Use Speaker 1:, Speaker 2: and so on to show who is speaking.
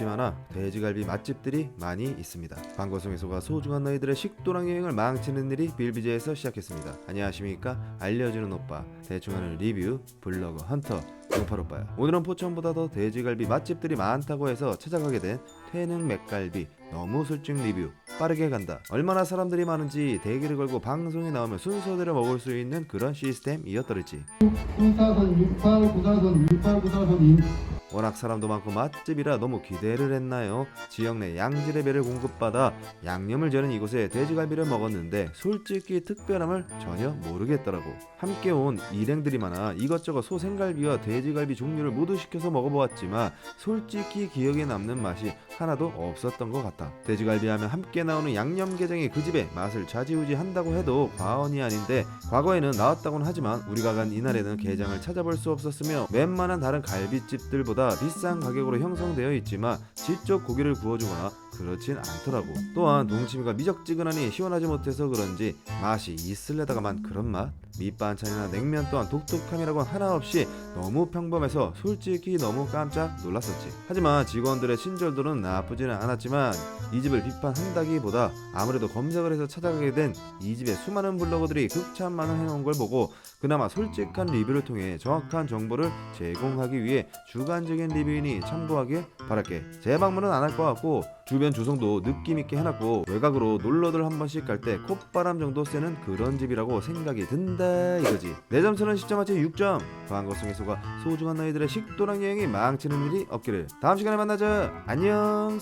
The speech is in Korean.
Speaker 1: 많아 돼지갈비 맛집들이 많이 있습니다. 방구송에서가 소중한 너희들의 식도락 여행을 망치는 일이 빌비제에서 시작했습니다. 안녕하십니까? 알려주는 오빠 대충하는 리뷰 블로거 헌터 용팔 오빠야. 오늘은 포천보다 더 돼지갈비 맛집들이 많다고 해서 찾아가게 된 태능 맥갈비 너무 술집 리뷰 빠르게 간다. 얼마나 사람들이 많은지 대기를 걸고 방송에 나오면 순서대로 먹을 수 있는 그런 시스템이었더랬지.
Speaker 2: 94선 68, 94선 68, 94선 2.
Speaker 1: 워낙 사람도 많고 맛집이라 너무 기대를 했나요? 지역 내 양질의 배를 공급받아 양념을 저는 이곳에 돼지갈비를 먹었는데 솔직히 특별함을 전혀 모르겠더라고. 함께 온 일행들이 많아 이것저것 소생갈비와 돼지갈비 종류를 모두 시켜서 먹어보았지만 솔직히 기억에 남는 맛이 하나도 없었던 것 같아. 돼지갈비 하면 함께 나오는 양념게장이 그 집의 맛을 좌지우지 한다고 해도 과언이 아닌데 과거에는 나왔다고는 하지만 우리가 간 이날에는 게장을 찾아볼 수 없었으며 웬만한 다른 갈비집들보다 비싼 가격으로 형성되어 있지만 직접 고기를 구워주거나 그렇진 않더라고. 또한 동치미가 미적지근하니 시원하지 못해서 그런지 맛이 있을래다가만 그런 맛? 밑반찬이나 냉면 또한 독특함이라고 하나 없이 너무 평범해서 솔직히 너무 깜짝 놀랐었지. 하지만 직원들의 친절도는 나쁘지는 않았지만 이 집을 비판한다기보다 아무래도 검색을 해서 찾아가게 된 이 집의 수많은 블로거들이 극찬만을 해놓은 걸 보고 그나마 솔직한 리뷰를 통해 정확한 정보를 제공하기 위해 주관적인 리뷰인이 참고하길 바랄게. 재방문은 안 할 것 같고 주변 조성도 느낌 있게 해놨고 외곽으로 놀러들 한 번씩 갈 때 콧바람 정도 쐬는 그런 집이라고 생각이 든다 이거지. 내 점수는 10점 만점 6점. 방거성에서가 소중한 너희들의 식도락 여행이 망치는 일이 없기를. 다음 시간에 만나자. 안녕.